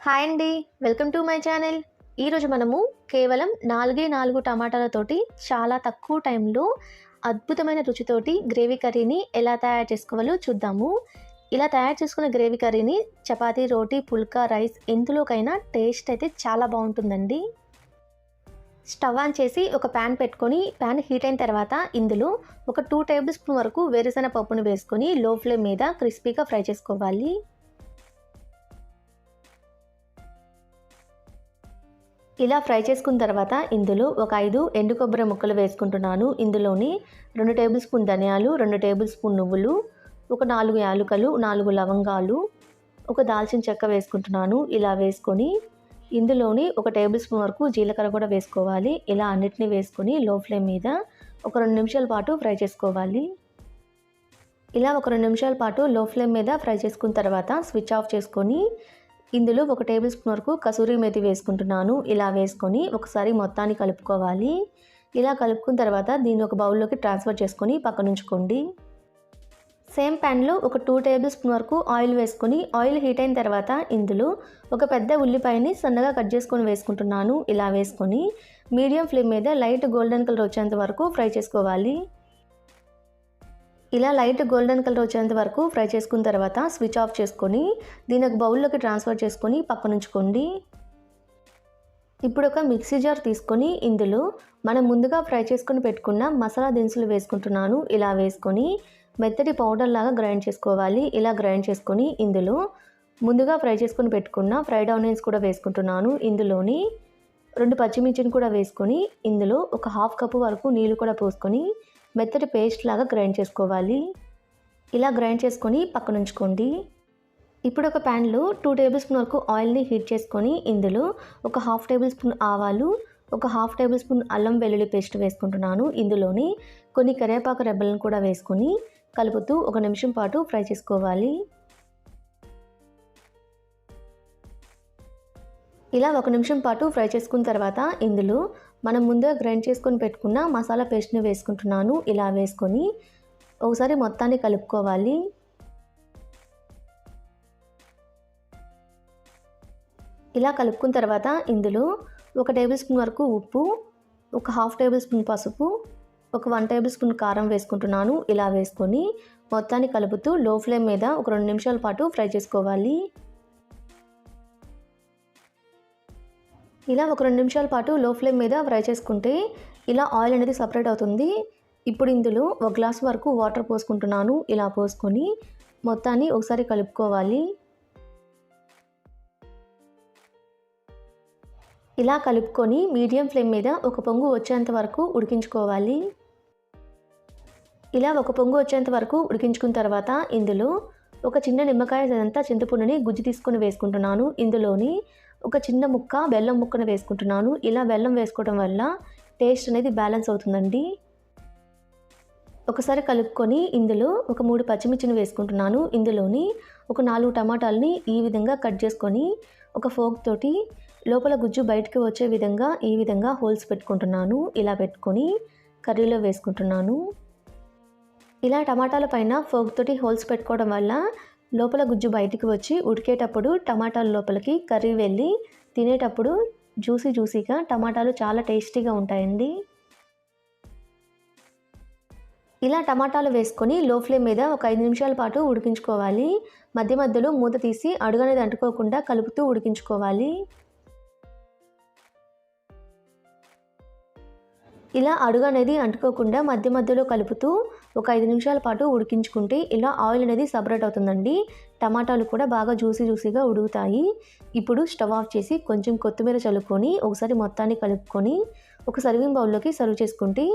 Hi అండి. Welcome to my channel. ఈరోజు మనము కేవలం నాలుగే నాలుగు టమాటాలతోటి చాలా తక్కువ టైంలో అద్భుతమైన రుచితోటి గ్రేవీ కర్రీని ఎలా తయారు చేసుకోవాలో చూద్దాము. ఇలా తయారు చేసుకున్న గ్రేవీ కర్రీని చపాతీ రోటీ పుల్కా రైస్ ఎందులోకైనా టేస్ట్ అయితే చాలా బాగుంటుందండి. స్టవ్ ఆన్ చేసి ఒక ప్యాన్ పెట్టుకొని ప్యాన్ హీట్ అయిన తర్వాత ఇందులో ఒక టూ టేబుల్ స్పూన్ వరకు వేరుశెనగ పప్పును వేసుకొని లో ఫ్లేమ్ మీద క్రిస్పీగా ఫ్రై చేసుకోవాలి. ఇలా ఫ్రై చేసుకున్న తర్వాత ఇందులో ఒక ఐదు ఎండు కొబ్బరి ముక్కలు వేసుకుంటున్నాను. ఇందులోని రెండు టేబుల్ స్పూన్ ధనియాలు రెండు టేబుల్ స్పూన్ నువ్వులు ఒక నాలుగు యాలుకలు నాలుగు లవంగాలు ఒక దాల్చిన చెక్క వేసుకుంటున్నాను. ఇలా వేసుకొని ఇందులోని ఒక టేబుల్ స్పూన్ వరకు జీలకర్ర కూడా వేసుకోవాలి. ఇలా అన్నిటినీ వేసుకొని లో ఫ్లేమ్ మీద ఒక రెండు నిమిషాల పాటు ఫ్రై చేసుకోవాలి. ఇలా ఒక రెండు నిమిషాల పాటు లో ఫ్లేమ్ మీద ఫ్రై చేసుకున్న తర్వాత స్విచ్ ఆఫ్ చేసుకొని ఇందులో ఒక టేబుల్ స్పూన్ వరకు కసూరి మెతి వేసుకుంటున్నాను. ఇలా వేసుకొని ఒకసారి మొత్తాన్ని కలుపుకోవాలి. ఇలా కలుపుకున్న తర్వాత దీన్ని ఒక బౌల్లోకి ట్రాన్స్ఫర్ చేసుకొని పక్కన ఉంచుకోండి. సేమ్ ప్యాన్లో ఒక టూ టేబుల్ స్పూన్ వరకు ఆయిల్ వేసుకొని ఆయిల్ హీట్ అయిన తర్వాత ఇందులో ఒక పెద్ద ఉల్లిపాయని సన్నగా కట్ చేసుకొని వేసుకుంటున్నాను. ఇలా వేసుకొని మీడియం ఫ్లేమ్ మీద లైట్ గోల్డెన్ కలర్ వచ్చేంత వరకు ఫ్రై చేసుకోవాలి. ఇలా లైట్ గోల్డెన్ కలర్ వచ్చేంత వరకు ఫ్రై చేసుకున్న తర్వాత స్విచ్ ఆఫ్ చేసుకొని దీని ఒక బౌల్లోకి ట్రాన్స్ఫర్ చేసుకొని పక్కనుంచుకోండి ఇప్పుడు ఒక మిక్సీ జార్ తీసుకొని ఇందులో మనం ముందుగా ఫ్రై చేసుకొని పెట్టుకున్న మసాలా దినుసులు వేసుకుంటున్నాను. ఇలా వేసుకొని మెత్తటి పౌడర్ లాగా గ్రైండ్ చేసుకోవాలి. ఇలా గ్రైండ్ చేసుకొని ఇందులో ముందుగా ఫ్రై చేసుకొని పెట్టుకున్న ఫ్రైడ్ ఆనియన్స్ కూడా వేసుకుంటున్నాను. ఇందులోని రెండు పచ్చిమిర్చిని కూడా వేసుకొని ఇందులో ఒక హాఫ్ కప్పు వరకు నీళ్ళు కూడా పోసుకొని మెత్తటి పేస్ట్ లాగా గ్రైండ్ చేసుకోవాలి. ఇలా గ్రైండ్ చేసుకొని పక్కన ఉంచుకోండి. ఇప్పుడు ఒక ప్యాన్లో టూ టేబుల్ స్పూన్ వరకు ఆయిల్ని హీట్ చేసుకొని ఇందులో ఒక హాఫ్ టేబుల్ స్పూన్ ఆవాలు ఒక హాఫ్ టేబుల్ స్పూన్ అల్లం వెల్లుల్లి పేస్ట్ వేసుకుంటున్నాను ఇందులోని. కొన్ని కరివేపాకు రెబ్బలను కూడా వేసుకొని కలుపుతూ ఒక నిమిషం పాటు ఫ్రై చేసుకోవాలి. ఇలా ఒక నిమిషం పాటు ఫ్రై చేసుకున్న తర్వాత ఇందులో మనం ముందుగా గ్రైండ్ చేసుకొని పెట్టుకున్న మసాలా పేస్ట్ని వేసుకుంటున్నాను. ఇలా వేసుకొని ఒకసారి మొత్తాన్ని కలుపుకోవాలి. ఇలా కలుపుకున్న తర్వాత ఇందులో ఒక టేబుల్ స్పూన్ వరకు ఉప్పు ఒక హాఫ్ టేబుల్ స్పూన్ పసుపు ఒక వన్ టేబుల్ స్పూన్ కారం వేసుకుంటున్నాను. ఇలా వేసుకొని మొత్తాన్ని కలుపుతూ లో ఫ్లేమ్ మీద ఒక రెండు నిమిషాల పాటు ఫ్రై చేసుకోవాలి. ఇలా ఒక రెండు నిమిషాల పాటు లో ఫ్లేమ్ మీద ఫ్రై చేసుకుంటే ఇలా ఆయిల్ అనేది సపరేట్ అవుతుంది. ఇప్పుడు ఇందులో ఒక గ్లాస్ వరకు వాటర్ పోసుకుంటున్నాను. ఇలా పోసుకొని మొత్తాన్ని ఒకసారి కలుపుకోవాలి. ఇలా కలుపుకొని మీడియం ఫ్లేమ్ మీద ఒక పొంగు వచ్చేంత వరకు ఉడికించుకోవాలి. ఇలా ఒక పొంగు వచ్చేంత వరకు ఉడికించుకున్న తర్వాత ఇందులో ఒక చిన్న నిమ్మకాయ అంతా చింతపండుని గుజ్జు తీసుకొని వేసుకుంటున్నాను. ఇందులోని ఒక చిన్న ముక్క బెల్లం ముక్కను వేసుకుంటున్నాను. ఇలా బెల్లం వేసుకోవడం వల్ల టేస్ట్ అనేది బ్యాలెన్స్ అవుతుందండి. ఒకసారి కలుపుకొని ఇందులో ఒక మూడు పచ్చిమిర్చిని వేసుకుంటున్నాను. ఇందులోని ఒక నాలుగు టమాటాలని ఈ విధంగా కట్ చేసుకొని ఒక ఫోక్ తోటి లోపల గుజ్జు బయటకు వచ్చే విధంగా ఈ విధంగా హోల్స్ పెట్టుకుంటున్నాను. ఇలా పెట్టుకొని కర్రీలో వేసుకుంటున్నాను. ఇలా టమాటాల పైన ఫోక్ తోటి హోల్స్ పెట్టుకోవడం వల్ల లోపల గుజ్జు బయటికి వచ్చి ఉడికేటప్పుడు టమాటాల లోపలికి కర్రీ వెళ్ళి తినేటప్పుడు జ్యూసీ జ్యూసీగా టమాటాలు చాలా టేస్టీగా ఉంటాయండి. ఇలా టమాటాలు వేసుకొని లో ఫ్లేమ్ మీద ఒక ఐదు నిమిషాల పాటు ఉడికించుకోవాలి. మధ్య మధ్యలో మూత తీసి అడుగనేది అంటుకోకుండా కలుపుతూ ఉడికించుకోవాలి. ఇలా అడుగు అనేది అంటుకోకుండా మధ్య మధ్యలో కలుపుతూ ఒక ఐదు నిమిషాల పాటు ఉడికించుకుంటే ఇలా ఆయిల్ అనేది సపరేట్ అవుతుందండి. టమాటాలు కూడా బాగా జ్యూసీ జ్యూసీగా ఉడుగుతాయి ఇప్పుడు స్టవ్ ఆఫ్ చేసి కొంచెం కొత్తిమీర చల్లుకొని ఒకసారి మొత్తాన్ని కలుపుకొని ఒక సర్వింగ్ బౌల్లోకి సర్వ్ చేసుకుంటే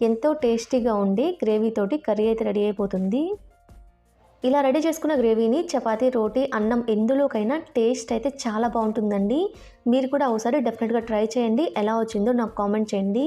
ఎంతో టేస్టీగా ఉండే గ్రేవీతోటి కర్రీ అయితే రెడీ అయిపోతుంది. ఇలా రెడీ చేసుకున్న గ్రేవీని చపాతీ రోటీ అన్నం ఎందులోకైనా టేస్ట్ అయితే చాలా బాగుంటుందండి. మీరు కూడా ఒకసారి డెఫినెట్గా ట్రై చేయండి. ఎలా వచ్చిందో నాకు కామెంట్ చేయండి.